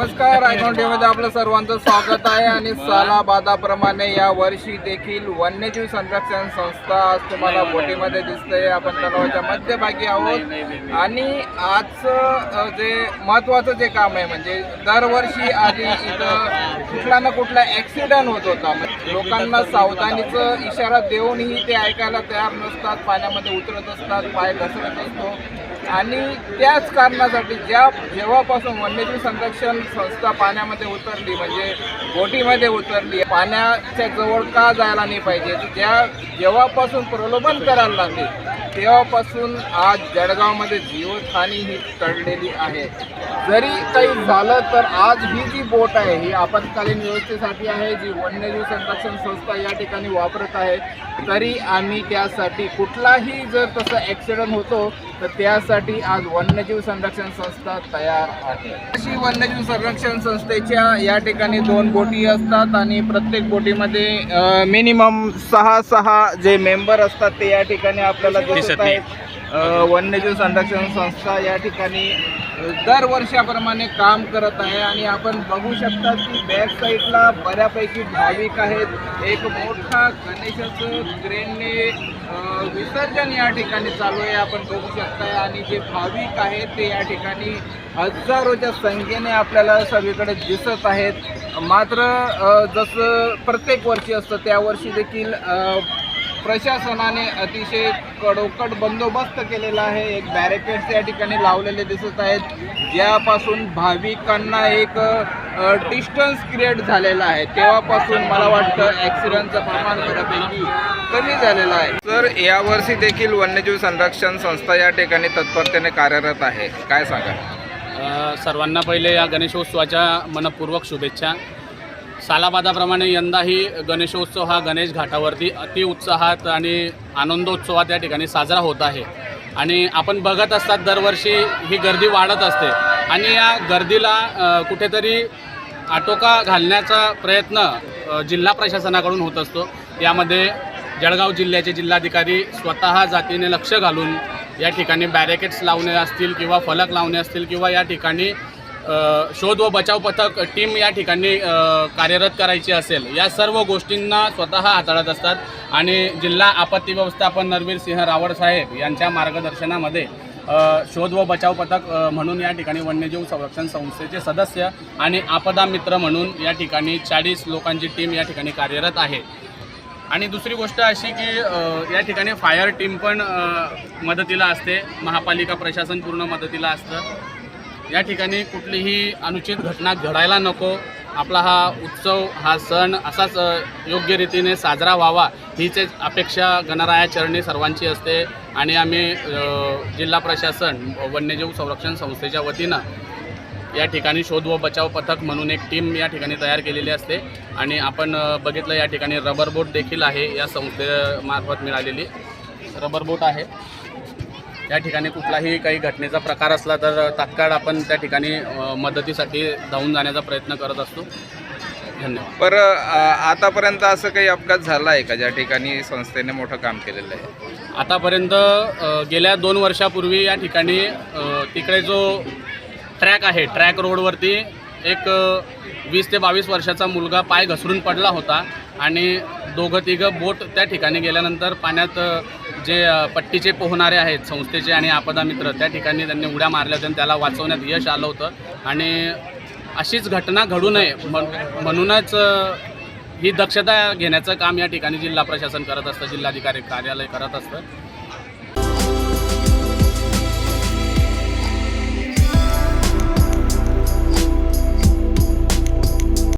नमस्कारमध्ये आपलं सर्वांचं स्वागत आहे आणि सालाबादाप्रमाणे या वर्षी देखील वन्यजीव संरक्षण संस्था आज तुम्हाला बोटीमध्ये दिसते आपण तलावाच्या मध्यभागी आहोत. आणि आजचं जे महत्वाचं जे काम आहे म्हणजे दरवर्षी आधी इथं कुठला ना कुठला ऍक्सिडेंट होत होता. लोकांना सावधानीचं इशारा देऊनही ते ऐकायला तयार नसतात पाण्यामध्ये उतरत असतात पाय घसरत असतो. आणि त्याच कारणासाठी ज्या जेव्हापासून वन्यजीव संरक्षण संस्था पाण्यामध्ये उतरली म्हणजे बोटीमध्ये उतरली पाण्याच्या जवळ का जायला नाही पाहिजे त्या ज्या जेव्हापासून प्रलोभन करायला लागले तेव्हापासून आज जळगावमध्ये जीवहानी ही टळलेली आहे. जरी काही झालं तर आज ही जी बोट आहे ही आपत्कालीन व्यवस्थेसाठी आहे जी वन्यजीव संरक्षण संस्था या ठिकाणी वापरत आहे तरी आम्ही त्यासाठी कुठलाही जर तसं ॲक्सिडेंट होतो तर त्यासाठी आज वन्यजीव संरक्षण संस्था तयार आहे. अशी वन्यजीव संरक्षण संस्थेच्या या ठिकाणी दोन बोटी असतात आणि प्रत्येक बोटीमध्ये मिनिमम सहा सहा जे मेंबर असतात ते या ठिकाणी आपल्याला दिसत आहेत. वन्यजीव संरक्षण संस्था या ठिकाणी दरवर्षाप्रमाणे काम करत आहे आणि आपण बघू शकता की बॅक साईडला बऱ्यापैकी भाविक आहेत. एक मोठा गणेशाचं क्रेनने विसर्जन या ठिकाणी चालू आहे. आपण बघू शकताय. आणि जे भाविक आहेत ते या ठिकाणी हजारोच्या संख्येने आपल्याला सगळीकडे दिसत आहेत. मात्र जसं प्रत्येक वर्षी असतं त्या वर्षी देखील प्रशासनाने अतिशय कडोकट बंदोबस्त केलेला आहे. एक बॅरिकेड्स या ठिकाणी लावलेले दिसत आहेत. ज्यापासून भाविकांना एक डिस्टन्स क्रिएट झालेला आहे. तेव्हापासून मला वाटतं ॲक्सिडेंटचं प्रमाण बऱ्यापैकी कमी झालेलं आहे. तर यावर्षी देखील वन्यजीव संरक्षण संस्था या ठिकाणी तत्परतेने कार्यरत आहे. काय सांगा अ, सर्वांना पहिले या गणेशोत्सवाच्या मनपूर्वक शुभेच्छा. सालाबादाप्रमाणे यंदाही गणेशोत्सव हा गणेश घाटावरती अति उत्साहात आणि आनंदोत्सवात या ठिकाणी साजरा होत आहे. आणि आपण बघत असतात दरवर्षी ही गर्दी वाढत असते. आणि या गर्दीला कुठेतरी आटोका घालण्याचा प्रयत्न जिल्हा प्रशासनाकडून होत असतो. यामध्ये जळगाव जिल्ह्याचे जिल्हाधिकारी स्वतः जातीने लक्ष घालून या ठिकाणी बॅरिकेड्स लावणे असतील किंवा फलक लावणे असतील किंवा या ठिकाणी शोध व बचाव पथक टीम या ठिकाणी कार्यरत करायची असेल या सर्व गोष्टींना स्वतः हाताळत असतात. आणि जिल्हा आपत्ती व्यवस्थापन नरवीर सिंह रावळ साहेब यांच्या मार्गदर्शनामध्ये शोध व बचाव पथक म्हणून या ठिकाणी वन्यजीव संरक्षण संस्थेचे सदस्य आणि आपदा मित्र म्हणून या ठिकाणी चाळीस लोकांची टीम या ठिकाणी कार्यरत आहे. आणि दुसरी गोष्ट अशी की या ठिकाणी फायर टीम पण मदतीला असते. महापालिका प्रशासन पूर्ण मदतीला असतं. या ठिकाणी कुठलीही अनुचित घटना घडायला नको. आपला हा उत्सव हा सण असाच योग्य रीतीने साजरा व्हावा हीच अपेक्षा गणराया चरणी सर्वांची असते. आणि आम्ही जिल्हा प्रशासन वन्यजीव संरक्षण संस्थेच्या वतीनं या ठिकाणी शोध व बचाव पथक म्हणून एक टीम या ठिकाणी तयार केलेली असते. आणि आपण बघितलं या ठिकाणी रबर बोट देखील आहे या संस्थेमार्फत मिळालेली. रबर बोट आहे. या ठिकाणी कुठलाही काही घटनेचा प्रकार असला तर तात्काळ आपण त्या ठिकाणी मदतीसाठी धावून जाण्याचा प्रयत्न करत असतो. धन्यवाद. पर आतापर्यंत असं काही अपघात झाला आहे का ज्या ठिकाणी संस्थेने मोठं काम केलेलं आहे? आतापर्यंत गेल्या दोन वर्षापूर्वी या ठिकाणी तिकडे जो ट्रॅक आहे ट्रॅक रोडवरती एक वीस ते बावीस वर्षाचा मुलगा पाय घसरून पडला होता आणि दोघं तिघं बोट त्या ठिकाणी गेल्यानंतर पाण्यात जे पट्टीचे पोहणारे आहेत संस्थेचे आणि आपदा मित्र त्या ठिकाणी त्यांनी उड्या मारल्या होत्या आणि त्याला वाचवण्यात यश आलं होतं. आणि अशीच घटना घडू नये म्हणूनच ही दक्षता घेण्याचं काम या ठिकाणी जिल्हा प्रशासन करत असतं जिल्हाधिकारी कार्यालय करत असतं.